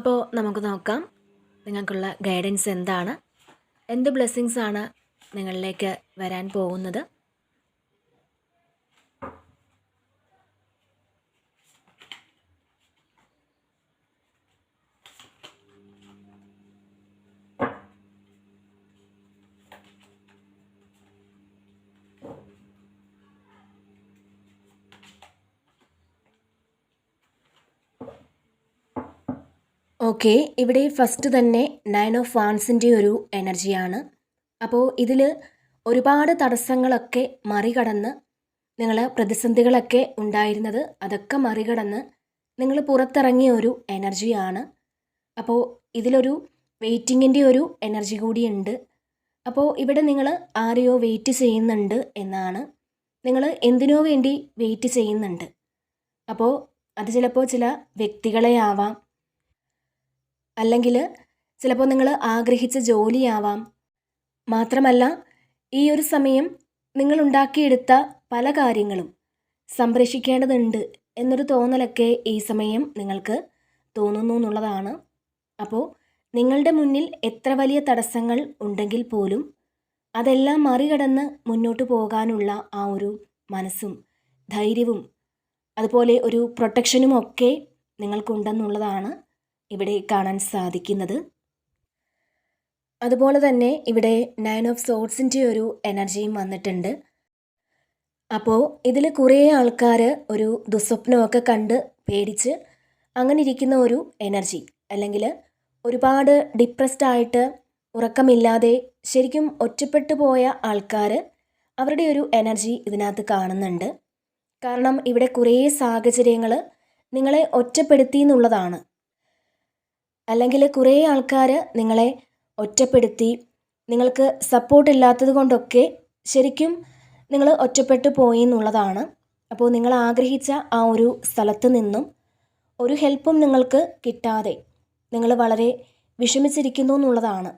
അപ്പോൾ നമുക്ക് നോക്കാം നിങ്ങൾക്കുള്ള ഗൈഡൻസ് എന്താണ്? എന്ത് ബ്ലെസ്സിങ്സ് ആണ് നിങ്ങളിലേക്ക് വരാൻ പോകുന്നത്? ഓക്കെ ഇവിടെ ഫസ്റ്റ് തന്നെ നയൻ ഓഫ് വാൺസിന്റെ ഒരു എനർജിയാണ് അപ്പോൾ ഇതിൽ ഒരുപാട് തടസ്സങ്ങളൊക്കെ മറികടന്ന് നിങ്ങൾ പ്രതിസന്ധികളൊക്കെ ഉണ്ടായിരുന്നത് അതൊക്കെ മറികടന്ന് നിങ്ങൾ പുറത്തിറങ്ങിയ ഒരു എനർജിയാണ് അപ്പോൾ ഇതിലൊരു വെയിറ്റിങ്ങിന്റെ ഒരു എനർജി കൂടിയുണ്ട്. അപ്പോൾ ഇവിടെ നിങ്ങൾ ആരെയോ വെയിറ്റ് ചെയ്യുന്നുണ്ട് എന്നാണ്. നിങ്ങൾ എന്തിനോ വേണ്ടി വെയിറ്റ് ചെയ്യുന്നുണ്ട്. അപ്പോൾ അത് ചിലപ്പോൾ ചില വ്യക്തികളെ ആവാം അല്ലെങ്കിൽ ചിലപ്പോൾ നിങ്ങൾ ആഗ്രഹിച്ച ജോലിയാവാം. മാത്രമല്ല ഈ ഒരു സമയം നിങ്ങൾ ഉണ്ടാക്കിയെടുത്ത പല കാര്യങ്ങളും സംരക്ഷിക്കേണ്ടതുണ്ട് എന്നൊരു തോന്നലൊക്കെ ഈ സമയം നിങ്ങൾക്ക് തോന്നുന്നു എന്നുള്ളതാണ്. അപ്പോൾ നിങ്ങളുടെ മുന്നിൽ എത്ര വലിയ തടസ്സങ്ങൾ ഉണ്ടെങ്കിൽ പോലും അതെല്ലാം മറികടന്ന് മുന്നോട്ട് പോകാനുള്ള ആ ഒരു മനസ്സും ധൈര്യവും അതുപോലെ ഒരു പ്രൊട്ടക്ഷനും ഒക്കെ നിങ്ങൾക്കുണ്ടെന്നുള്ളതാണ്. ഇവിടെ കാണാൻ സാധിക്കുന്നത്. അതുപോലെ തന്നെ ഇവിടെ നയൻ ഓഫ് സോട്സിന്റെ ഒരു എനർജിയും വന്നിട്ടുണ്ട്. അപ്പോൾ ഇതിൽ കുറേ ആൾക്കാർ ഒരു ദുസ്വപ്നമൊക്കെ കണ്ട് പേടിച്ച് അങ്ങനെ ഇരിക്കുന്ന ഒരു എനർജി അല്ലെങ്കിൽ ഒരുപാട് ഡിപ്രസ്ഡ് ആയിട്ട് ഉറക്കമില്ലാതെ ശരിക്കും ഒറ്റപ്പെട്ടു പോയ ആൾക്കാർ അവരുടെ ഒരു എനർജി ഇതിനകത്ത് കാണുന്നുണ്ട്. കാരണം ഇവിടെ കുറേ സാഹചര്യങ്ങൾ നിങ്ങളെ ഒറ്റപ്പെടുത്തി എന്നുള്ളതാണ്. അല്ലെങ്കിൽ കുറേ ആൾക്കാർ നിങ്ങളെ ഒറ്റപ്പെടുത്തി നിങ്ങൾക്ക് സപ്പോർട്ട് ഇല്ലാത്തത് കൊണ്ടൊക്കെ ശരിക്കും നിങ്ങൾ ഒറ്റപ്പെട്ടു പോയി എന്നുള്ളതാണ്. അപ്പോൾ നിങ്ങൾ ആഗ്രഹിച്ച ആ ഒരു സ്ഥലത്ത് നിന്നും ഒരു ഹെൽപ്പും നിങ്ങൾക്ക് കിട്ടാതെ നിങ്ങൾ വളരെ വിഷമിച്ചിരിക്കുന്നു എന്നുള്ളതാണ്.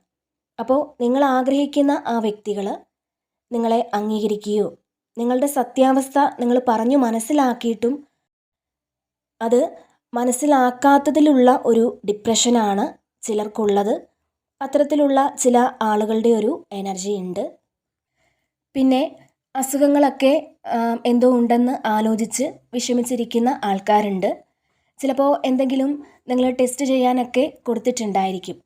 അപ്പോൾ നിങ്ങൾ ആഗ്രഹിക്കുന്ന ആ വ്യക്തികൾ നിങ്ങളെ അംഗീകരിക്കുകയോ നിങ്ങളുടെ സത്യാവസ്ഥ നിങ്ങൾ പറഞ്ഞു മനസ്സിലാക്കിയിട്ടും അത് മനസ്സിലാക്കാത്തതിലുള്ള ഒരു ഡിപ്രഷനാണ് ചിലർക്കുള്ളത്. അത്തരത്തിലുള്ള ചില ആളുകളുടെ ഒരു എനർജി ഉണ്ട്. പിന്നെ അസുഖങ്ങളൊക്കെ എന്തോ ഉണ്ടെന്ന് ആലോചിച്ച് വിഷമിച്ചിരിക്കുന്ന ആൾക്കാരുണ്ട്. ചിലപ്പോൾ എന്തെങ്കിലും നിങ്ങൾ ടെസ്റ്റ് ചെയ്യാനൊക്കെ കൊടുത്തിട്ടുണ്ടായിരിക്കും.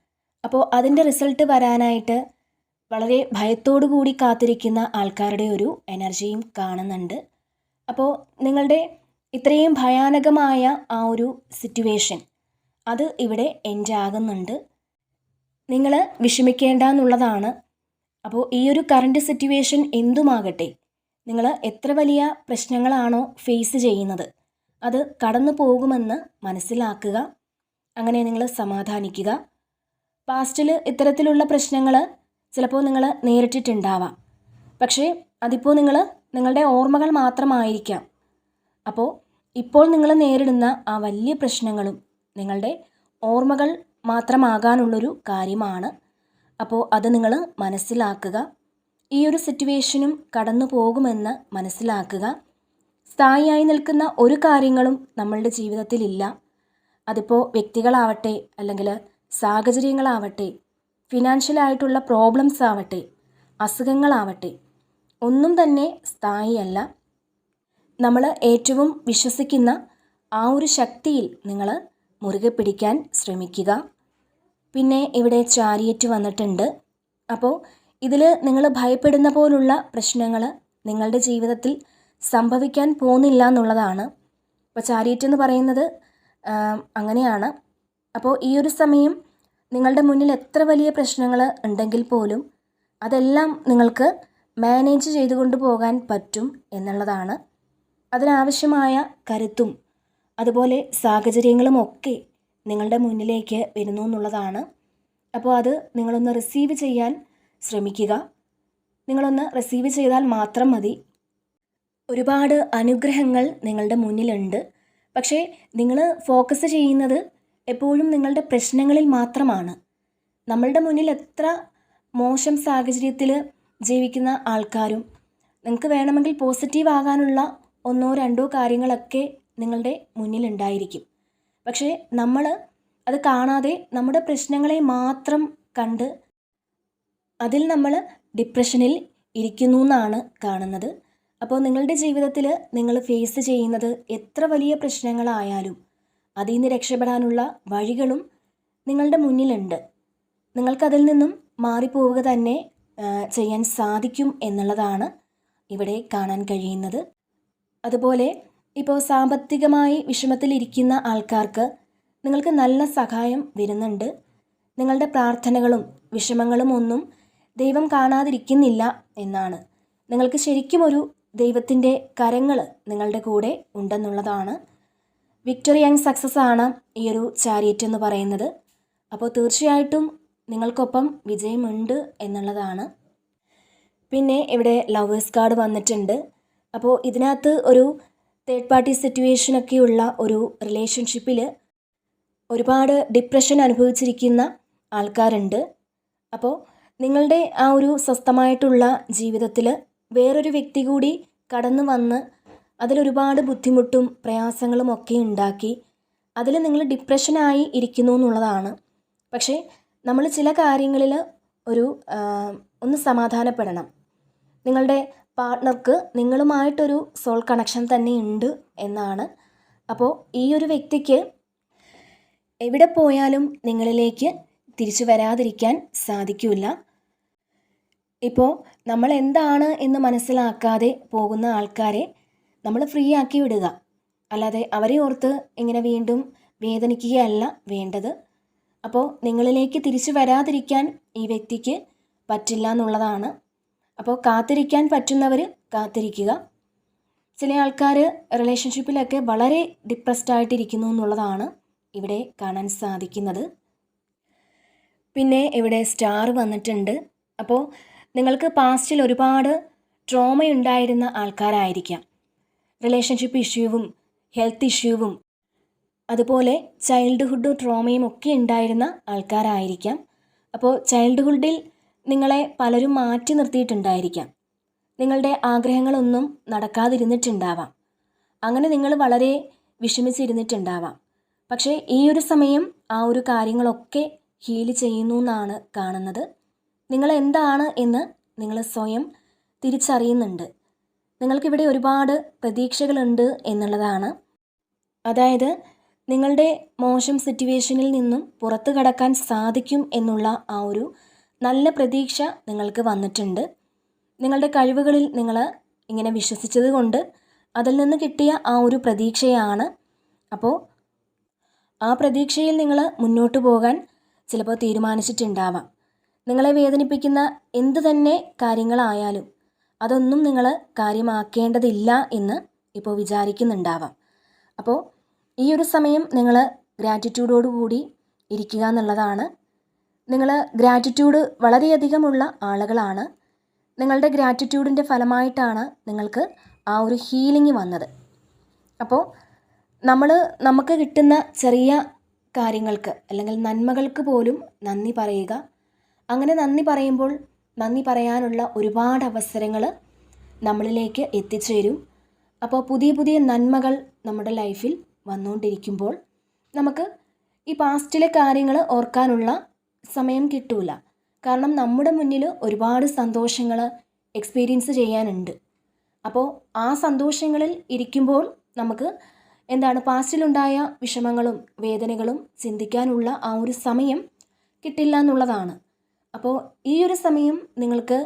അപ്പോൾ അതിന്റെ റിസൾട്ട് വരാനായിട്ട് വളരെ ഭയത്തോടു കൂടി കാത്തിരിക്കുന്ന ആൾക്കാരുടെ ഒരു എനർജിയും കാണുന്നുണ്ട്. അപ്പോൾ നിങ്ങളുടെ ഇത്രയും ഭയാനകമായ ആ ഒരു സിറ്റുവേഷൻ അത് ഇവിടെ എൻഡ് ആകുന്നുണ്ട്. നിങ്ങൾ വിഷമിക്കേണ്ട എന്നുള്ളതാണ് അപ്പോൾ ഈ ഒരു കറണ്ട് സിറ്റുവേഷൻ എന്തുമാകട്ടെ നിങ്ങൾ എത്ര വലിയ പ്രശ്നങ്ങളാണോ ഫേസ് ചെയ്യുന്നത് അത് കടന്നു പോകുമെന്ന് മനസ്സിലാക്കുക അങ്ങനെ നിങ്ങൾ സമാധാനിക്കുക. പാസ്റ്റിൽ ഇത്തരത്തിലുള്ള പ്രശ്നങ്ങൾ ചിലപ്പോൾ നിങ്ങൾ നേരിട്ടിട്ടുണ്ടാവാം. പക്ഷേ അതിപ്പോൾ നിങ്ങൾ നിങ്ങളുടെ ഓർമ്മകൾ മാത്രമായിരിക്കാം. അപ്പോൾ ഇപ്പോൾ നിങ്ങൾ നേരിടുന്ന ആ വലിയ പ്രശ്നങ്ങളും നിങ്ങളുടെ ഓർമ്മകൾ മാത്രമാകാനുള്ളൊരു കാര്യമാണ്. അപ്പോൾ അത് നിങ്ങൾ മനസ്സിലാക്കുക. ഈ ഒരു സിറ്റുവേഷനും കടന്നു പോകുമെന്ന് മനസ്സിലാക്കുക. സ്ഥായിയായി നിൽക്കുന്ന ഒരു കാര്യങ്ങളും നമ്മളുടെ ജീവിതത്തിലില്ല അതിപ്പോൾ വ്യക്തികളാവട്ടെ അല്ലെങ്കിൽ സാഹചര്യങ്ങളാവട്ടെ ഫിനാൻഷ്യലായിട്ടുള്ള പ്രോബ്ലംസ് ആവട്ടെ അസുഖങ്ങളാവട്ടെ ഒന്നും തന്നെ സ്ഥായിയല്ല. നമ്മൾ ഏറ്റവും വിശ്വസിക്കുന്ന ആ ഒരു ശക്തിയിൽ നിങ്ങൾ മുറുകെ പിടിക്കാൻ ശ്രമിക്കുക. പിന്നെ ഇവിടെ ചാരിയറ്റ് വന്നിട്ടുണ്ട്. അപ്പോൾ ഇതിൽ നിങ്ങൾ ഭയപ്പെടുന്ന പോലുള്ള പ്രശ്നങ്ങൾ നിങ്ങളുടെ ജീവിതത്തിൽ സംഭവിക്കാൻ പോകുന്നില്ല എന്നുള്ളതാണ്. അപ്പോൾ ചാരിയറ്റ് എന്ന് പറയുന്നത് അങ്ങനെയാണ്. അപ്പോൾ ഈ ഒരു സമയം നിങ്ങളുടെ മുന്നിൽ എത്ര വലിയ പ്രശ്നങ്ങൾ ഉണ്ടെങ്കിൽ പോലും അതെല്ലാം നിങ്ങൾക്ക് മാനേജ് ചെയ്തുകൊണ്ട് പോകാൻ പറ്റും എന്നുള്ളതാണ്. അതിനാവശ്യമായ കരുത്തും അതുപോലെ സാഹചര്യങ്ങളും ഒക്കെ നിങ്ങളുടെ മുന്നിലേക്ക് വരുന്നു എന്നുള്ളതാണ്. അപ്പോൾ അത് നിങ്ങളൊന്ന് റിസീവ് ചെയ്യാൻ ശ്രമിക്കുക. നിങ്ങളൊന്ന് റിസീവ് ചെയ്താൽ മാത്രം മതി. ഒരുപാട് അനുഗ്രഹങ്ങൾ നിങ്ങളുടെ മുന്നിലുണ്ട്. പക്ഷേ നിങ്ങൾ ഫോക്കസ് ചെയ്യുന്നത് എപ്പോഴും നിങ്ങളുടെ പ്രശ്നങ്ങളിൽ മാത്രമാണ്. നമ്മളുടെ മുന്നിൽ എത്ര മോശം സാഹചര്യത്തിൽ ജീവിക്കുന്ന ആൾക്കാരും നിങ്ങൾക്ക് വേണമെങ്കിൽ പോസിറ്റീവ് ആകാനുള്ള ഒന്നോ രണ്ടോ കാര്യങ്ങളൊക്കെ നിങ്ങളുടെ മുന്നിലുണ്ടായിരിക്കും. പക്ഷേ നമ്മൾ അത് കാണാതെ നമ്മുടെ പ്രശ്നങ്ങളെ മാത്രം കണ്ട് അതിൽ നമ്മൾ ഡിപ്രഷനിൽ ഇരിക്കുന്നു എന്നാണ് കാണുന്നത്. അപ്പോൾ നിങ്ങളുടെ ജീവിതത്തിൽ നിങ്ങൾ ഫേസ് ചെയ്യുന്നത് എത്ര വലിയ പ്രശ്നങ്ങളായാലും അതിൽ നിന്ന് രക്ഷപ്പെടാനുള്ള വഴികളും നിങ്ങളുടെ മുന്നിലുണ്ട്. നിങ്ങൾക്കതിൽ നിന്നും മാറിപ്പോവുക തന്നെ ചെയ്യാൻ സാധിക്കും എന്നുള്ളതാണ് ഇവിടെ കാണാൻ കഴിയുന്നത്. അതുപോലെ ഇപ്പോൾ സാമ്പത്തികമായി വിഷമത്തിലിരിക്കുന്ന ആൾക്കാർക്ക് നിങ്ങൾക്ക് നല്ല സഹായം വരുന്നുണ്ട്. നിങ്ങളുടെ പ്രാർത്ഥനകളും വിഷമങ്ങളും ഒന്നും ദൈവം കാണാതിരിക്കുന്നില്ല എന്നാണ്. നിങ്ങൾക്ക് ശരിക്കും ഒരു ദൈവത്തിന്റെ കരങ്ങൾ നിങ്ങളുടെ കൂടെ ഉണ്ടെന്നുള്ളതാണ്. വിക്ടറി ആൻഡ് സക്സസ് ആണ് ഈ ഒരു ചാരിയറ്റ് എന്ന് പറയുന്നത്. അപ്പോൾ തീർച്ചയായിട്ടും നിങ്ങൾക്കൊപ്പം വിജയമുണ്ട് എന്നുള്ളതാണ്. പിന്നെ ഇവിടെ ലവേഴ്സ് കാർഡ് വന്നിട്ടുണ്ട്. അപ്പോൾ ഇതിനകത്ത് ഒരു തേർഡ് പാർട്ടി സിറ്റുവേഷനൊക്കെയുള്ള ഒരു റിലേഷൻഷിപ്പിൽ ഒരുപാട് ഡിപ്രഷൻ അനുഭവിച്ചിരിക്കുന്ന ആൾക്കാരുണ്ട്. അപ്പോൾ നിങ്ങളുടെ ആ ഒരു സ്വസ്ഥമായിട്ടുള്ള ജീവിതത്തിൽ വേറൊരു വ്യക്തി കൂടി കടന്നു വന്ന് അതിലൊരുപാട് ബുദ്ധിമുട്ടും പ്രയാസങ്ങളും ഒക്കെ ഉണ്ടാക്കി അതിൽ നിങ്ങൾ ഡിപ്രഷനായി ഇരിക്കുന്നു എന്നുള്ളതാണ്. പക്ഷേ നമ്മൾ ചില കാര്യങ്ങളിൽ ഒരു ഒന്ന് സമാധാനപ്പെടണം. നിങ്ങളുടെ പാർട്ട്ണർക്ക് നിങ്ങളുമായിട്ടൊരു സോൾ കണക്ഷൻ തന്നെ ഉണ്ട് എന്നാണ്. അപ്പോൾ ഈ ഒരു വ്യക്തിക്ക് എവിടെ പോയാലും നിങ്ങളിലേക്ക് തിരിച്ചു വരാതിരിക്കാൻ സാധിക്കില്ല ഇപ്പോൾ നമ്മൾ എന്താണ് എന്ന് മനസ്സിലാക്കാതെ പോകുന്ന ആൾക്കാരെ നമ്മൾ ഫ്രീ ആക്കി വിടുക. അല്ലാതെ അവരെ ഓർത്ത് ഇങ്ങനെ വീണ്ടും വേദനിക്കുകയല്ല വേണ്ടത്. അപ്പോൾ നിങ്ങളിലേക്ക് തിരിച്ചു വരാതിരിക്കാൻ ഈ വ്യക്തിക്ക് പറ്റില്ല എന്നുള്ളതാണ് അപ്പോൾ കാത്തിരിക്കാൻ പറ്റുന്നവർ കാത്തിരിക്കുക. ചില ആൾക്കാർ റിലേഷൻഷിപ്പിലൊക്കെ വളരെ ഡിപ്രസ്ഡ് ആയിട്ടിരിക്കുന്നു എന്നുള്ളതാണ് ഇവിടെ കാണാൻ സാധിക്കുന്നത്. പിന്നെ ഇവിടെ സ്റ്റാർ വന്നിട്ടുണ്ട്. അപ്പോൾ നിങ്ങൾക്ക് പാസ്റ്റിൽ ഒരുപാട് ട്രോമ ഉണ്ടായിരുന്ന ആൾക്കാരായിരിക്കാം. റിലേഷൻഷിപ്പ് ഇഷ്യൂവും ഹെൽത്ത് ഇഷ്യൂവും അതുപോലെ ചൈൽഡ്ഹുഡ് ട്രോമയും ഒക്കെ ഉണ്ടായിരുന്ന ആൾക്കാരായിരിക്കാം. അപ്പോൾ ചൈൽഡ്ഹുഡിൽ നിങ്ങളെ പലരും മാറ്റി നിർത്തിയിട്ടുണ്ടായിരിക്കാം. നിങ്ങളുടെ ആഗ്രഹങ്ങളൊന്നും നടക്കാതിരുന്നിട്ടുണ്ടാവാം. അങ്ങനെ നിങ്ങൾ വളരെ വിഷമിച്ചിരുന്നിട്ടുണ്ടാവാം. പക്ഷേ ഈ ഒരു സമയം ആ ഒരു കാര്യങ്ങളൊക്കെ ഹീൽ ചെയ്യുന്നു എന്നാണ് കാണുന്നത്. നിങ്ങൾ എന്താണ് എന്ന് നിങ്ങൾ സ്വയം തിരിച്ചറിയുന്നുണ്ട്. നിങ്ങൾക്കിവിടെ ഒരുപാട് പ്രതീക്ഷകളുണ്ട് എന്നുള്ളതാണ്. അതായത് നിങ്ങളുടെ മോശം സിറ്റുവേഷനിൽ നിന്നും പുറത്തു കടക്കാൻ സാധിക്കും എന്നുള്ള ആ ഒരു നല്ല പ്രതീക്ഷ നിങ്ങൾക്ക് വന്നിട്ടുണ്ട്. നിങ്ങളുടെ കഴിവുകളിൽ നിങ്ങൾ ഇങ്ങനെ വിശ്വസിച്ചത് കൊണ്ട് അതിൽ നിന്ന് കിട്ടിയ ആ ഒരു പ്രതീക്ഷയാണ്. അപ്പോൾ ആ പ്രതീക്ഷയിൽ നിങ്ങൾ മുന്നോട്ട് പോകാൻ ചിലപ്പോൾ തീരുമാനിച്ചിട്ടുണ്ടാവാം. നിങ്ങളെ വേദനിപ്പിക്കുന്ന എന്ത് തന്നെ കാര്യങ്ങളായാലും അതൊന്നും നിങ്ങൾ കാര്യമാക്കേണ്ടതില്ല എന്ന് ഇപ്പോൾ വിചാരിക്കുന്നുണ്ടാവാം. അപ്പോൾ ഈ ഒരു സമയം നിങ്ങൾ ഗ്രാറ്റിറ്റ്യൂഡോടു കൂടി ഇരിക്കുക എന്നുള്ളതാണ് നിങ്ങൾ ഗ്രാറ്റിറ്റ്യൂഡ് വളരെയധികമുള്ള ആളുകളാണ്. നിങ്ങളുടെ ഗ്രാറ്റിറ്റ്യൂഡിന്റെ ഫലമായിട്ടാണ് നിങ്ങൾക്ക് ആ ഒരു ഹീലിംഗ് വന്നത്. അപ്പോൾ നമ്മൾ നമുക്ക് കിട്ടുന്ന ചെറിയ കാര്യങ്ങൾക്ക് അല്ലെങ്കിൽ നന്മകൾക്ക് പോലും നന്ദി പറയുക. അങ്ങനെ നന്ദി പറയുമ്പോൾ നന്ദി പറയാനുള്ള ഒരുപാട് അവസരങ്ങൾ നമ്മളിലേക്ക് എത്തിച്ചേരും. അപ്പോൾ പുതിയ പുതിയ നന്മകൾ നമ്മുടെ ലൈഫിൽ വന്നുകൊണ്ടിരിക്കുമ്പോൾ നമുക്ക് ഈ പാസ്റ്റിലെ കാര്യങ്ങൾ ഓർക്കാനുള്ള സമയം കിട്ടൂല. കാരണം നമ്മുടെ മുന്നിൽ ഒരുപാട് സന്തോഷങ്ങൾ എക്സ്പീരിയൻസ് ചെയ്യാനുണ്ട്. അപ്പോൾ ആ സന്തോഷങ്ങളിൽ ഇരിക്കുമ്പോൾ നമുക്ക് എന്താണ് പാസ്റ്റിലുണ്ടായ വിഷമങ്ങളും വേദനകളും ചിന്തിക്കാനുള്ള ആ ഒരു സമയം കിട്ടില്ല എന്നുള്ളതാണ്. അപ്പോൾ ഈ ഒരു സമയം നിങ്ങൾക്ക്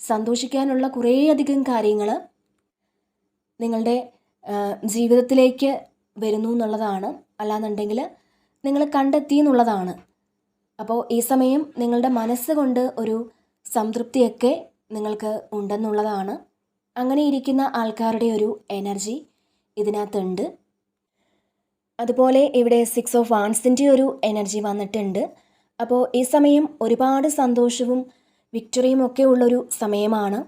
സന്തോഷിക്കാനുള്ള കുറേയധികം കാര്യങ്ങൾ നിങ്ങളുടെ ജീവിതത്തിലേക്ക് വരുന്നു എന്നുള്ളതാണ്. അല്ലാന്നുണ്ടെങ്കിൽ നിങ്ങൾ കണ്ടെത്തി എന്നുള്ളതാണ്. അപ്പോൾ ഈ സമയം നിങ്ങളുടെ മനസ്സുകൊണ്ട് ഒരു സംതൃപ്തിയൊക്കെ നിങ്ങൾക്ക് ഉണ്ടെന്നുള്ളതാണ്. അങ്ങനെ ഇരിക്കുന്ന ആൾക്കാരുടെ ഒരു എനർജി ഇതിനകത്തുണ്ട്. അതുപോലെ ഇവിടെ സിക്സ് ഓഫ് വാൺസിന്റെ ഒരു എനർജി വന്നിട്ടുണ്ട്. അപ്പോൾ ഈ സമയം ഒരുപാട് സന്തോഷവും വിക്ടറിയും ഒക്കെ ഉള്ളൊരു സമയമാണ്.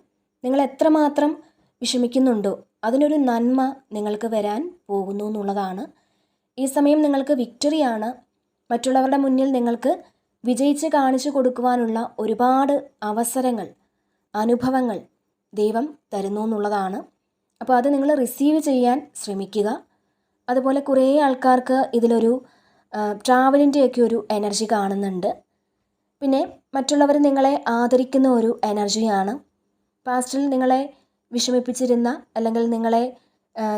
നിങ്ങൾ എത്രമാത്രം വിഷമിക്കുന്നുണ്ടോ അതിനൊരു നന്മ നിങ്ങൾക്ക് വരാൻ പോകുന്നു എന്നുള്ളതാണ്. ഈ സമയം നിങ്ങൾക്ക് വിക്ടറിയാണ് മറ്റുള്ളവരുടെ മുന്നിൽ നിങ്ങൾക്ക് വിജയിച്ച് കാണിച്ചു കൊടുക്കുവാനുള്ള ഒരുപാട് അവസരങ്ങൾ അനുഭവങ്ങൾ ദൈവം തരുന്നു എന്നുള്ളതാണ്. അപ്പോൾ അത് നിങ്ങൾ റിസീവ് ചെയ്യാൻ ശ്രമിക്കുക. അതുപോലെ കുറേ ആൾക്കാർക്ക് ഇതിലൊരു ട്രാവലിന്റെയൊക്കെ ഒരു എനർജി കാണുന്നുണ്ട്. പിന്നെ മറ്റുള്ളവർ നിങ്ങളെ ആദരിക്കുന്ന ഒരു എനർജിയാണ് പാസ്റ്റിൽ നിങ്ങളെ വിഷമിപ്പിച്ചിരുന്ന അല്ലെങ്കിൽ നിങ്ങളെ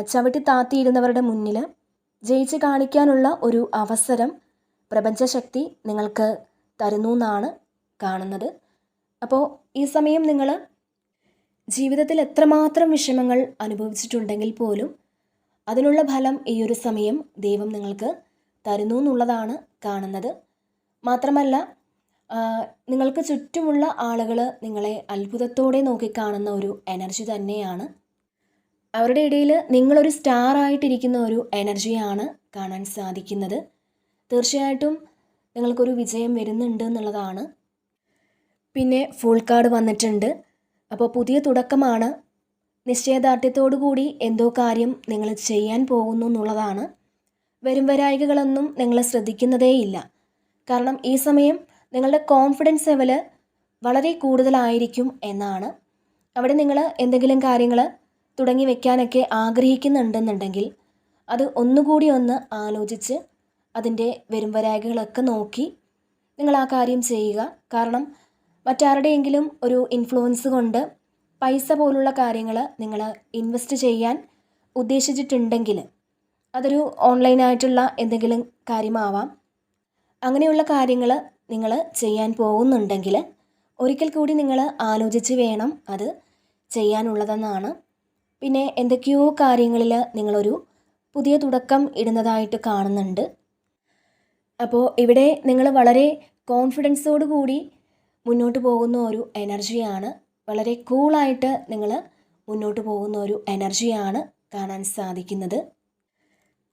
ചവിട്ടി താത്തിയിരുന്നവരുടെ മുന്നിൽ ജയിച്ച് കാണിക്കാനുള്ള ഒരു അവസരം പ്രപഞ്ചശക്തി നിങ്ങൾക്ക് തരുന്നു എന്നാണ് കാണുന്നത്. അപ്പോൾ ഈ സമയം നിങ്ങൾ ജീവിതത്തിൽ എത്രമാത്രം വിഷമങ്ങൾ അനുഭവിച്ചിട്ടുണ്ടെങ്കിൽ പോലും അതിനുള്ള ഫലം ഈ ഒരു സമയം ദൈവം നിങ്ങൾക്ക് തരുന്നു എന്നുള്ളതാണ് കാണുന്നത്. മാത്രമല്ല നിങ്ങൾക്ക് ചുറ്റുമുള്ള ആളുകൾ നിങ്ങളെ അത്ഭുതത്തോടെ നോക്കിക്കാണുന്ന ഒരു എനർജി തന്നെയാണ്. അവരുടെ ഇടയിൽ നിങ്ങളൊരു സ്റ്റാർ ആയിട്ടിരിക്കുന്ന ഒരു എനർജിയാണ് കാണാൻ സാധിക്കുന്നത്. തീർച്ചയായിട്ടും നിങ്ങൾക്കൊരു വിജയം വരുന്നുണ്ട് എന്നുള്ളതാണ്. പിന്നെ ഫുൾ കാർഡ് വന്നിട്ടുണ്ട്. അപ്പോൾ പുതിയ തുടക്കമാണ്. നിശ്ചയദാർഢ്യത്തോടു കൂടി എന്തോ കാര്യം നിങ്ങൾ ചെയ്യാൻ പോകുന്നു എന്നുള്ളതാണ്. വരും വരായികകളൊന്നും നിങ്ങൾ ശ്രദ്ധിക്കുന്നതേയില്ല കാരണം ഈ സമയം നിങ്ങളുടെ കോൺഫിഡൻസ് ലെവൽ വളരെ കൂടുതലായിരിക്കും എന്നാണ്. അവിടെ നിങ്ങൾ എന്തെങ്കിലും കാര്യങ്ങൾ തുടങ്ങി വെക്കാനൊക്കെ ആഗ്രഹിക്കുന്നുണ്ടെന്നുണ്ടെങ്കിൽ അത് ഒന്നുകൂടി ഒന്ന് ആലോചിച്ച് അതിന്റെ വരും വരായികകളൊക്കെ നോക്കി നിങ്ങൾ ആ കാര്യം ചെയ്യുക. കാരണം മറ്റാരുടെയെങ്കിലും ഒരു ഇൻഫ്ലുവൻസ് കൊണ്ട് പൈസ പോലുള്ള കാര്യങ്ങൾ നിങ്ങൾ ഇൻവെസ്റ്റ് ചെയ്യാൻ ഉദ്ദേശിച്ചിട്ടുണ്ടെങ്കിൽ അതൊരു ഓൺലൈനായിട്ടുള്ള എന്തെങ്കിലും കാര്യമാവാം. അങ്ങനെയുള്ള കാര്യങ്ങൾ നിങ്ങൾ ചെയ്യാൻ പോകുന്നുണ്ടെങ്കിൽ ഒരിക്കൽ കൂടി നിങ്ങൾ ആലോചിച്ച് വേണം അത് ചെയ്യാനുള്ളതെന്നാണ്. പിന്നെ എന്തൊക്കെയോ കാര്യങ്ങളിൽ നിങ്ങളൊരു പുതിയ തുടക്കം ഇടുന്നതായിട്ട് കാണുന്നുണ്ട്. അപ്പോൾ ഇവിടെ നിങ്ങൾ വളരെ കോൺഫിഡൻസോട് കൂടി മുന്നോട്ട് പോകുന്ന ഒരു എനർജിയാണ് വളരെ കൂളായിട്ട് നിങ്ങൾ മുന്നോട്ട് പോകുന്ന ഒരു എനർജിയാണ് കാണാൻ സാധിക്കുന്നത്.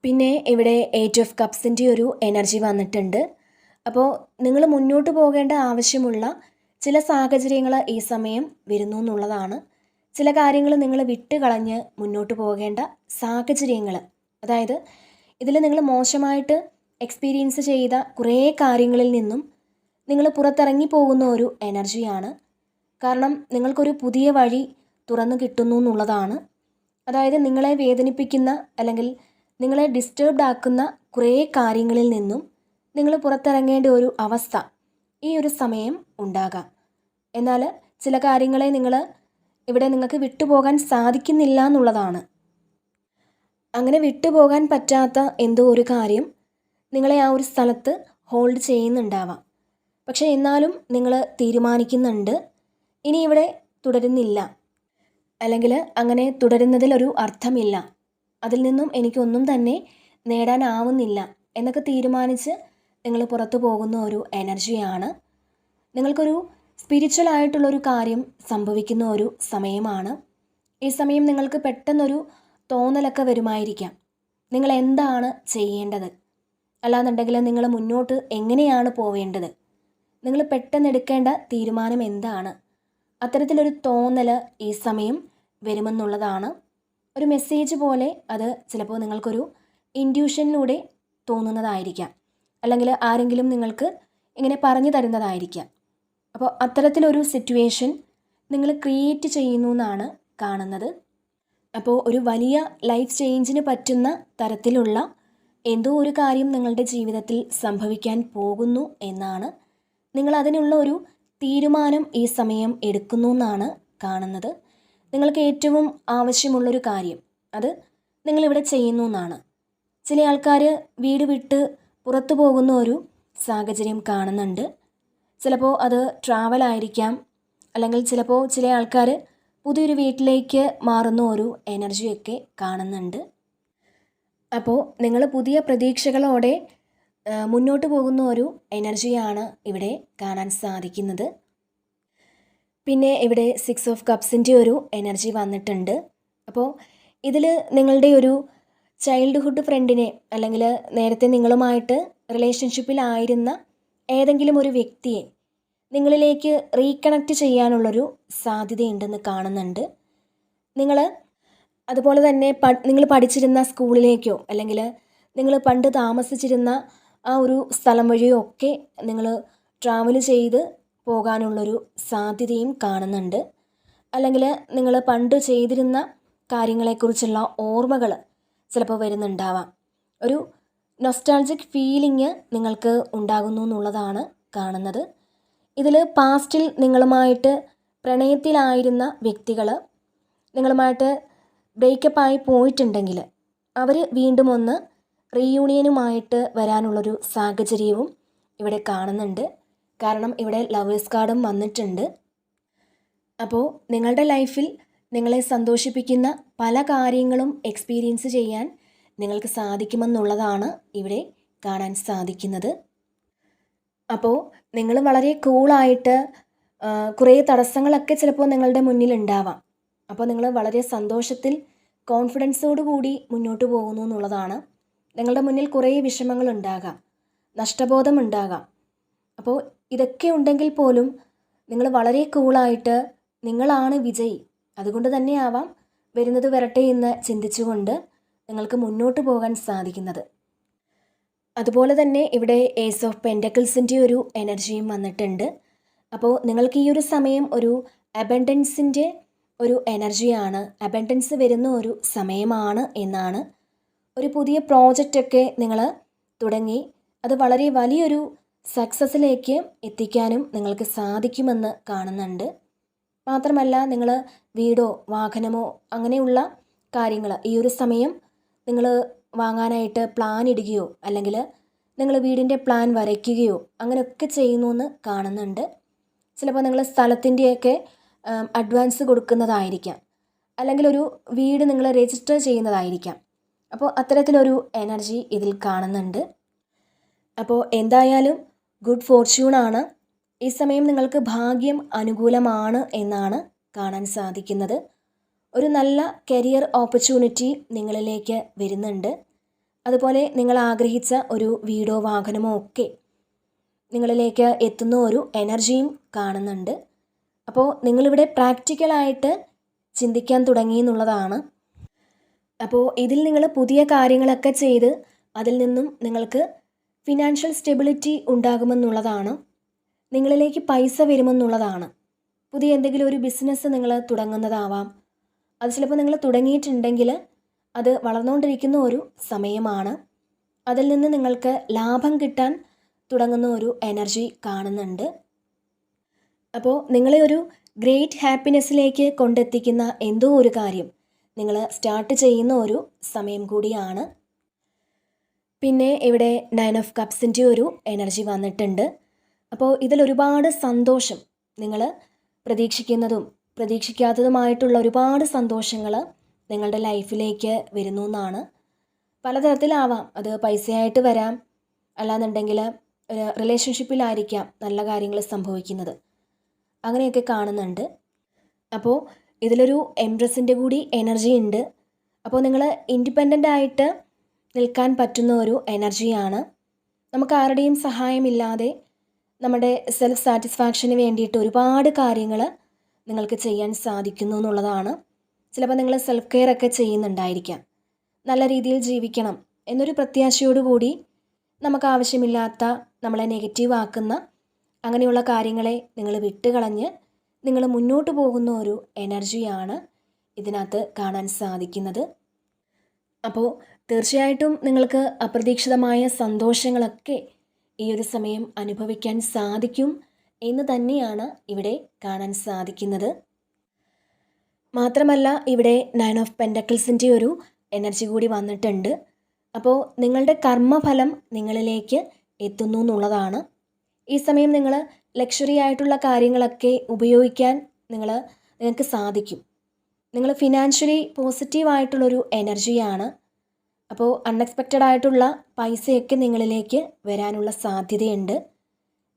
പിന്നെ ഇവിടെ എയ്റ്റ് ഓഫ് കപ്സിന്റെ ഒരു എനർജി വന്നിട്ടുണ്ട്. അപ്പോൾ നിങ്ങൾ മുന്നോട്ട് പോകേണ്ട ആവശ്യമുള്ള ചില സാഹചര്യങ്ങൾ ഈ സമയം വരുന്നു എന്നുള്ളതാണ്. ചില കാര്യങ്ങൾ നിങ്ങൾ വിട്ട് കളഞ്ഞ് മുന്നോട്ട് പോകേണ്ട സാഹചര്യങ്ങൾ അതായത് ഇതിൽ നിങ്ങൾ മോശമായിട്ട് എക്സ്പീരിയൻസ് ചെയ്ത കുറേ കാര്യങ്ങളിൽ നിന്നും നിങ്ങൾ പുറത്തിറങ്ങി പോകുന്ന ഒരു എനർജിയാണ് കാരണം നിങ്ങൾക്കൊരു പുതിയ വഴി തുറന്നു കിട്ടുന്നു എന്നുള്ളതാണ്. അതായത് നിങ്ങളെ വേദനിപ്പിക്കുന്ന അല്ലെങ്കിൽ നിങ്ങളെ ഡിസ്റ്റർബ്ഡ് ആക്കുന്ന കുറേ കാര്യങ്ങളിൽ നിന്നും നിങ്ങൾ പുറത്തിറങ്ങേണ്ട ഒരു അവസ്ഥ ഈ ഒരു സമയം ഉണ്ടാകാം. എന്നാൽ ചില കാര്യങ്ങളെ നിങ്ങൾ ഇവിടെ നിങ്ങൾക്ക് വിട്ടുപോകാൻ സാധിക്കുന്നില്ല എന്നുള്ളതാണ്. അങ്ങനെ വിട്ടുപോകാൻ പറ്റാത്ത എന്തോ ഒരു കാര്യം നിങ്ങളെ ആ ഒരു സ്ഥലത്ത് ഹോൾഡ് ചെയ്യുന്നുണ്ടാവാം. പക്ഷെ എന്നാലും നിങ്ങൾ തീരുമാനിക്കുന്നുണ്ട്. ഇനി ഇവിടെ തുടരുന്നില്ല. അല്ലെങ്കിൽ അങ്ങനെ തുടരുന്നതിലൊരു അർത്ഥമില്ല. അതിൽ നിന്നും എനിക്കൊന്നും തന്നെ നേടാനാവുന്നില്ല എന്നൊക്കെ തീരുമാനിച്ച് നിങ്ങൾ പുറത്തു പോകുന്ന ഒരു എനർജിയാണ് നിങ്ങൾക്കൊരു സ്പിരിച്വൽ ആയിട്ടുള്ളൊരു കാര്യം സംഭവിക്കുന്ന ഒരു സമയമാണ്. ഈ സമയം നിങ്ങൾക്ക് പെട്ടെന്നൊരു തോന്നലൊക്കെ വരുമായിരിക്കാം. നിങ്ങൾ എന്താണ് ചെയ്യേണ്ടത്? അല്ലാന്നുണ്ടെങ്കിൽ നിങ്ങൾ മുന്നോട്ട് എങ്ങനെയാണ് പോവേണ്ടത്? നിങ്ങൾ പെട്ടെന്ന് എടുക്കേണ്ട തീരുമാനം എന്താണ്? അത്തരത്തിലൊരു തോന്നൽ ഈ സമയം വരുമെന്നുള്ളതാണ്. ഒരു മെസ്സേജ് പോലെ അത് ചിലപ്പോൾ നിങ്ങൾക്കൊരു ഇൻഡ്യൂഷനിലൂടെ തോന്നുന്നതായിരിക്കാം. അല്ലെങ്കിൽ ആരെങ്കിലും നിങ്ങൾക്ക് ഇങ്ങനെ പറഞ്ഞു തരുന്നതായിരിക്കാം. അപ്പോൾ അത്തരത്തിലൊരു സിറ്റുവേഷൻ നിങ്ങൾ ക്രിയേറ്റ് ചെയ്യുന്നു എന്നാണ് കാണുന്നത്. അപ്പോൾ ഒരു വലിയ ലൈഫ് ചേഞ്ചിന് പറ്റുന്ന തരത്തിലുള്ള എന്തോ ഒരു കാര്യം നിങ്ങളുടെ ജീവിതത്തിൽ സംഭവിക്കാൻ പോകുന്നു എന്നാണ്. നിങ്ങൾ അതിനുള്ള ഒരു തീരുമാനം ഈ സമയം എടുക്കുന്നു എന്നാണ് കാണുന്നത്. നിങ്ങൾക്ക് ഏറ്റവും ആവശ്യമുള്ളൊരു കാര്യം അത് നിങ്ങളിവിടെ ചെയ്യുന്നു എന്നാണ്. ചില ആൾക്കാർ വീട് വിട്ട് പുറത്തു പോകുന്ന ഒരു സാഹചര്യം കാണുന്നുണ്ട്. ചിലപ്പോൾ അത് ട്രാവൽ ആയിരിക്കാം അല്ലെങ്കിൽ ചിലപ്പോൾ ചില ആൾക്കാർ പുതിയൊരു വീട്ടിലേക്ക് മാറുന്ന ഒരു എനർജിയൊക്കെ കാണുന്നുണ്ട്. അപ്പോൾ നിങ്ങൾ പുതിയ പ്രതീക്ഷകളോടെ മുന്നോട്ട് പോകുന്ന ഒരു എനർജിയാണ് ഇവിടെ കാണാൻ സാധിക്കുന്നത്. പിന്നെ ഇവിടെ സിക്സ് ഓഫ് കപ്സിന്റെ ഒരു എനർജി വന്നിട്ടുണ്ട്. അപ്പോൾ ഇതിൽ നിങ്ങളുടെ ഒരു ചൈൽഡ്ഹുഡ് ഫ്രണ്ടിനെ അല്ലെങ്കിൽ നേരത്തെ നിങ്ങളുമായിട്ട് റിലേഷൻഷിപ്പിലായിരുന്ന ഏതെങ്കിലും ഒരു വ്യക്തിയെ നിങ്ങളിലേക്ക് റീകണക്റ്റ് ചെയ്യാനുള്ളൊരു സാധ്യതയുണ്ടെന്ന് കാണുന്നുണ്ട്. നിങ്ങൾ അതുപോലെ തന്നെ നിങ്ങൾ പഠിച്ചിരുന്ന സ്കൂളിലേക്കോ അല്ലെങ്കിൽ നിങ്ങൾ പണ്ട് താമസിച്ചിരുന്ന ആ ഒരു സ്ഥലം വഴിയോ ഒക്കെ നിങ്ങൾ ട്രാവൽ ചെയ്ത് പോകാനുള്ളൊരു സാധ്യതയും കാണുന്നുണ്ട്. അല്ലെങ്കിൽ നിങ്ങൾ പണ്ട് ചെയ്തിരുന്ന കാര്യങ്ങളെക്കുറിച്ചുള്ള ഓർമ്മകൾ ചിലപ്പോൾ വരുന്നുണ്ടാവാം. ഒരു നൊസ്റ്റാൾജിക് ഫീലിംഗ് നിങ്ങൾക്ക് ഉണ്ടാകുന്നു എന്നുള്ളതാണ് കാണുന്നത്. ഇതിൽ പാസ്റ്റിൽ നിങ്ങളുമായിട്ട് പ്രണയത്തിലായിരുന്ന വ്യക്തികൾ നിങ്ങളുമായിട്ട് ബ്രേക്കപ്പായി പോയിട്ടുണ്ടെങ്കിൽ അവർ വീണ്ടും ഒന്ന് റീയൂണിയനുമായിട്ട് വരാനുള്ളൊരു സാഹചര്യവും ഇവിടെ കാണുന്നുണ്ട്. കാരണം ഇവിടെ ലവേഴ്സ് കാർഡും വന്നിട്ടുണ്ട്. അപ്പോൾ നിങ്ങളുടെ ലൈഫിൽ നിങ്ങളെ സന്തോഷിപ്പിക്കുന്ന പല കാര്യങ്ങളും എക്സ്പീരിയൻസ് ചെയ്യാൻ നിങ്ങൾക്ക് സാധിക്കുമെന്നുള്ളതാണ് ഇവിടെ കാണാൻ സാധിക്കുന്നത്. അപ്പോൾ നിങ്ങൾ വളരെ കൂളായിട്ട് കുറേ തടസ്സങ്ങളൊക്കെ ചിലപ്പോൾ നിങ്ങളുടെ മുന്നിൽ ഉണ്ടാവാം. അപ്പോൾ നിങ്ങൾ വളരെ സന്തോഷത്തിൽ കോൺഫിഡൻസോടു കൂടി മുന്നോട്ട് പോകുന്നു എന്നുള്ളതാണ്. നിങ്ങളുടെ മുന്നിൽ കുറേ വിഷമങ്ങൾ ഉണ്ടാകാം നഷ്ടബോധം ഉണ്ടാകാം. അപ്പോൾ ഇതൊക്കെ ഉണ്ടെങ്കിൽ പോലും നിങ്ങൾ വളരെ കൂളായിട്ട് നിങ്ങളാണ് വിജയി. അതുകൊണ്ട് തന്നെ ആവാം വരുന്നത് വരട്ടെ എന്ന് ചിന്തിച്ചുകൊണ്ട് നിങ്ങൾക്ക് മുന്നോട്ട് പോകാൻ സാധിക്കുന്നത്. അതുപോലെ തന്നെ ഇവിടെ ഏസ് ഓഫ് പെൻഡക്കിൾസിന്റെ ഒരു എനർജിയും വന്നിട്ടുണ്ട്. അപ്പോൾ നിങ്ങൾക്ക് ഈ ഒരു സമയം ഒരു അബൻഡൻസിന്റെ ഒരു എനർജിയാണ് അബൻഡൻസ് വരുന്ന ഒരു സമയമാണ് എന്നാണ് ഒരു പുതിയ പ്രോജക്റ്റൊക്കെ നിങ്ങൾ തുടങ്ങി. അത് വളരെ വലിയൊരു സക്സസ്സിലേക്ക് എത്തിക്കാനും നിങ്ങൾക്ക് സാധിക്കുമെന്ന് കാണുന്നുണ്ട്. മാത്രമല്ല നിങ്ങൾ വീടോ വാഹനമോ അങ്ങനെയുള്ള കാര്യങ്ങൾ ഈ ഒരു സമയം നിങ്ങൾ വാങ്ങാനായിട്ട് പ്ലാൻ ഇടുകയോ അല്ലെങ്കിൽ നിങ്ങൾ വീടിന്റെ പ്ലാൻ വരയ്ക്കുകയോ അങ്ങനെയൊക്കെ ചെയ്യുന്നു എന്ന് കാണുന്നുണ്ട്. ചിലപ്പോൾ നിങ്ങൾ സ്ഥലത്തിന്റെയൊക്കെ അഡ്വാൻസ് കൊടുക്കുന്നതായിരിക്കാം. അല്ലെങ്കിൽ ഒരു വീട് നിങ്ങൾ രജിസ്റ്റർ ചെയ്യുന്നതായിരിക്കാം. അപ്പോൾ അത്തരത്തിലൊരു എനർജി ഇതിൽ കാണുന്നുണ്ട്. അപ്പോൾ എന്തായാലും ഗുഡ് ഫോർച്യൂണാണ് ഈ സമയം നിങ്ങൾക്ക് ഭാഗ്യം അനുകൂലമാണ് എന്നാണ് കാണാൻ സാധിക്കുന്നത്. ഒരു നല്ല കരിയർ ഓപ്പർച്യൂണിറ്റി നിങ്ങളിലേക്ക് വരുന്നുണ്ട്. അതുപോലെ നിങ്ങൾ ആഗ്രഹിച്ച ഒരു വീടോ വാഹനമോ ഒക്കെ നിങ്ങളിലേക്ക് എത്തുന്ന ഒരു എനർജിയും കാണുന്നുണ്ട്. അപ്പോൾ നിങ്ങളിവിടെ പ്രാക്ടിക്കലായിട്ട് ചിന്തിക്കാൻ തുടങ്ങി എന്നുള്ളതാണ്. അപ്പോൾ ഇതിൽ നിങ്ങൾ പുതിയ കാര്യങ്ങളൊക്കെ ചെയ്ത് അതിൽ നിന്നും നിങ്ങൾക്ക് ഫിനാൻഷ്യൽ സ്റ്റെബിലിറ്റി ഉണ്ടാകുമെന്നുള്ളതാണ്. നിങ്ങളിലേക്ക് പൈസ വരുമെന്നുള്ളതാണ്. പുതിയ എന്തെങ്കിലും ഒരു ബിസിനസ് നിങ്ങൾ തുടങ്ങുന്നതാവാം. അത് ചിലപ്പോൾ നിങ്ങൾ തുടങ്ങിയിട്ടുണ്ടെങ്കിൽ അത് വളർന്നുകൊണ്ടിരിക്കുന്ന ഒരു സമയമാണ്. അതിൽ നിന്ന് നിങ്ങൾക്ക് ലാഭം കിട്ടാൻ തുടങ്ങുന്ന ഒരു എനർജി കാണുന്നുണ്ട്. അപ്പോൾ നിങ്ങളെ ഒരു ഗ്രേറ്റ് ഹാപ്പിനെസ്സിലേക്ക് കൊണ്ടെത്തിക്കുന്ന എന്തോ ഒരു കാര്യം. നിങ്ങൾ സ്റ്റാർട്ട് ചെയ്യുന്ന ഒരു സമയം കൂടിയാണ്. പിന്നെ ഇവിടെ നയൻ ഓഫ് കപ്സിന്റെ ഒരു എനർജി വന്നിട്ടുണ്ട്. അപ്പോൾ ഇതിലൊരുപാട് സന്തോഷം നിങ്ങൾ പ്രതീക്ഷിക്കുന്നതും പ്രതീക്ഷിക്കാത്തതുമായിട്ടുള്ള ഒരുപാട് സന്തോഷങ്ങൾ നിങ്ങളുടെ ലൈഫിലേക്ക് വരുന്നു എന്നാണ്. പലതരത്തിലാവാം. അത് പൈസയായിട്ട് വരാം. അല്ലാന്നുണ്ടെങ്കിൽ ഒരു റിലേഷൻഷിപ്പിലായിരിക്കാം നല്ല കാര്യങ്ങൾ സംഭവിക്കുന്നത്. അങ്ങനെയൊക്കെ കാണുന്നുണ്ട്. അപ്പോൾ ഇതിലൊരു എംപ്രസിന്റെ കൂടി എനർജി ഉണ്ട്. അപ്പോൾ നിങ്ങൾ ഇൻഡിപെൻഡന്റ് ആയിട്ട് നിൽക്കാൻ പറ്റുന്ന ഒരു എനർജിയാണ് നമുക്ക് ആരുടെയും സഹായമില്ലാതെ നമ്മുടെ സെൽഫ് സാറ്റിസ്ഫാക്ഷന് വേണ്ടിയിട്ട് ഒരുപാട് കാര്യങ്ങൾ നിങ്ങൾക്ക് ചെയ്യാൻ സാധിക്കുന്നു എന്നുള്ളതാണ്. ചിലപ്പോൾ നിങ്ങൾ സെൽഫ് കെയർ ഒക്കെ ചെയ്യുന്നുണ്ടായിരിക്കാം. നല്ല രീതിയിൽ ജീവിക്കണം എന്നൊരു പ്രത്യാശയോടുകൂടി നമുക്ക് ആവശ്യമില്ലാത്ത നമ്മളെ നെഗറ്റീവ് ആക്കുന്ന അങ്ങനെയുള്ള കാര്യങ്ങളെ നിങ്ങൾ വിട്ടുകളഞ്ഞ് നിങ്ങൾ മുന്നോട്ട് പോകുന്ന ഒരു എനർജിയാണ് ഇതിനകത്ത് കാണാൻ സാധിക്കുന്നത്. അപ്പോൾ തീർച്ചയായിട്ടും നിങ്ങൾക്ക് അപ്രതീക്ഷിതമായ സന്തോഷങ്ങളൊക്കെ ഈ ഒരു സമയം അനുഭവിക്കാൻ സാധിക്കും എന്ന് തന്നെയാണ് ഇവിടെ കാണാൻ സാധിക്കുന്നത്. മാത്രമല്ല ഇവിടെ നയൻ ഓഫ് പെൻഡക്കിൾസിന്റെ ഒരു എനർജി കൂടി വന്നിട്ടുണ്ട്. അപ്പോൾ നിങ്ങളുടെ കർമ്മഫലം നിങ്ങളിലേക്ക് എത്തുന്നു എന്നുള്ളതാണ്. ഈ സമയം നിങ്ങൾ ലക്ഷറി ആയിട്ടുള്ള കാര്യങ്ങളൊക്കെ ഉപയോഗിക്കാൻ നിങ്ങൾ നിങ്ങൾക്ക് സാധിക്കും. നിങ്ങൾ ഫിനാൻഷ്യലി പോസിറ്റീവായിട്ടുള്ളൊരു എനർജിയാണ് അപ്പോൾ അൺഎക്സ്പെക്റ്റഡ് ആയിട്ടുള്ള പൈസയൊക്കെ നിങ്ങളിലേക്ക് വരാനുള്ള സാധ്യതയുണ്ട്.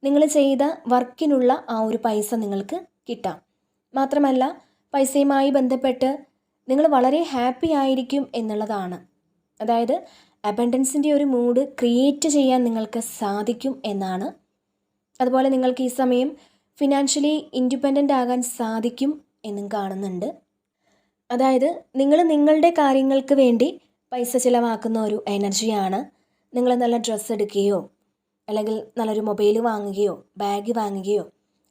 നിങ്ങൾ ചെയ്ത വർക്കിനുള്ള ആ ഒരു പൈസ നിങ്ങൾക്ക് കിട്ടാം. മാത്രമല്ല പൈസയുമായി ബന്ധപ്പെട്ട് നിങ്ങൾ വളരെ ഹാപ്പി ആയിരിക്കും എന്നുള്ളതാണ്. അതായത് അബൻഡൻസിന്റെ ഒരു മൂഡ് ക്രിയേറ്റ് ചെയ്യാൻ നിങ്ങൾക്ക് സാധിക്കും എന്നാണ് അതുപോലെ നിങ്ങൾക്ക് ഈ സമയം ഫിനാൻഷ്യലി ഇൻഡിപെൻഡന്റ് ആകാൻ സാധിക്കും എന്നും കാണുന്നുണ്ട്. അതായത് നിങ്ങൾ നിങ്ങളുടെ കാര്യങ്ങൾക്ക് വേണ്ടി പൈസ ചിലവാക്കുന്ന ഒരു എനർജിയാണ് നിങ്ങൾ നല്ല ഡ്രസ്സ് എടുക്കുകയോ അല്ലെങ്കിൽ നല്ലൊരു മൊബൈൽ വാങ്ങുകയോ ബാഗ് വാങ്ങുകയോ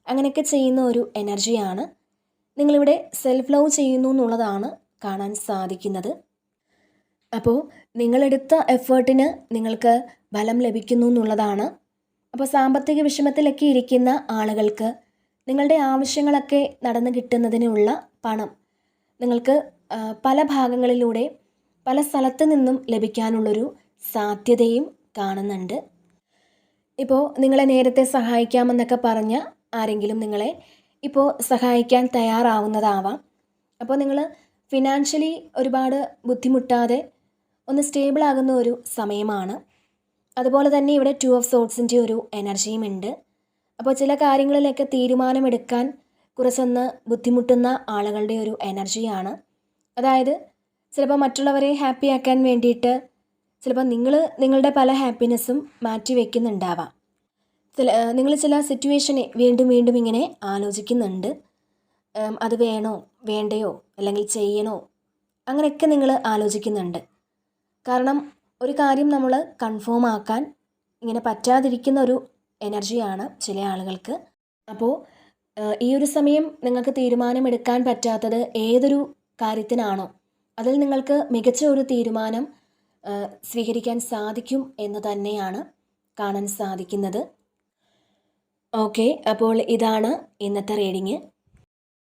അങ്ങനെയൊക്കെ ചെയ്യുന്ന ഒരു എനർജിയാണ് നിങ്ങളിവിടെ സെൽഫ് ലവ് ചെയ്യുന്നു എന്നുള്ളതാണ് കാണാൻ സാധിക്കുന്നത്. അപ്പോൾ നിങ്ങളെടുത്ത എഫേർട്ടിന് നിങ്ങൾക്ക് ഫലം ലഭിക്കുന്നു എന്നുള്ളതാണ് അപ്പോൾ സാമ്പത്തിക വിഷമത്തിലൊക്കെ ഇരിക്കുന്ന ആളുകൾക്ക് നിങ്ങളുടെ ആവശ്യങ്ങളൊക്കെ നടന്നു കിട്ടുന്നതിനുള്ള പണം നിങ്ങൾക്ക് പല ഭാഗങ്ങളിലൂടെ പല സ്ഥലത്ത് നിന്നും ലഭിക്കാനുള്ളൊരു സാധ്യതയും കാണുന്നുണ്ട്. ഇപ്പോൾ നിങ്ങളെ നേരത്തെ സഹായിക്കാമെന്നൊക്കെ പറഞ്ഞ ആരെങ്കിലും നിങ്ങളെ ഇപ്പോൾ സഹായിക്കാൻ തയ്യാറാവുന്നതാവാം. അപ്പോൾ നിങ്ങൾ ഫിനാൻഷ്യലി ഒരുപാട് ബുദ്ധിമുട്ടാതെ ഒന്ന് സ്റ്റേബിൾ ആകുന്ന ഒരു സമയമാണ്. അതുപോലെ തന്നെ ഇവിടെ ടു ഓഫ് സോട്ട്സിന്റെ ഒരു എനർജിയും ഉണ്ട്. അപ്പോൾ ചില കാര്യങ്ങളിലൊക്കെ തീരുമാനമെടുക്കാൻ കുറച്ചൊന്ന് ബുദ്ധിമുട്ടുന്ന ആളുകളുടെ ഒരു എനർജിയാണ് അതായത് ചിലപ്പോൾ മറ്റുള്ളവരെ ഹാപ്പി ആക്കാൻ വേണ്ടിയിട്ട് ചിലപ്പോൾ നിങ്ങൾ നിങ്ങളുടെ പല ഹാപ്പിനെസ്സും മാറ്റി വയ്ക്കുന്നുണ്ടാവാം ചില നിങ്ങൾ ചില സിറ്റുവേഷനെ വീണ്ടും വീണ്ടും ഇങ്ങനെ ആലോചിക്കുന്നുണ്ട്. അത് വേണോ വേണ്ടയോ അല്ലെങ്കിൽ ചെയ്യണോ അങ്ങനെയൊക്കെ നിങ്ങൾ ആലോചിക്കുന്നുണ്ട്. കാരണം ഒരു കാര്യം നമ്മൾ കൺഫേം ആക്കാൻ ഇങ്ങനെ പറ്റാതിരിക്കുന്ന ഒരു എനർജിയാണ് ചില ആളുകൾക്ക്. അപ്പോൾ ഈ ഒരു സമയം നിങ്ങൾക്ക് തീരുമാനമെടുക്കാൻ പറ്റാത്തത് ഏതൊരു കാര്യത്തിനാണോ അതിൽ നിങ്ങൾക്ക് മികച്ച ഒരു തീരുമാനം സ്വീകരിക്കാൻ സാധിക്കും എന്ന് തന്നെയാണ് കാണാൻ സാധിക്കുന്നത്. ഓക്കെ അപ്പോൾ ഇതാണ് ഇന്നത്തെ റീഡിങ്.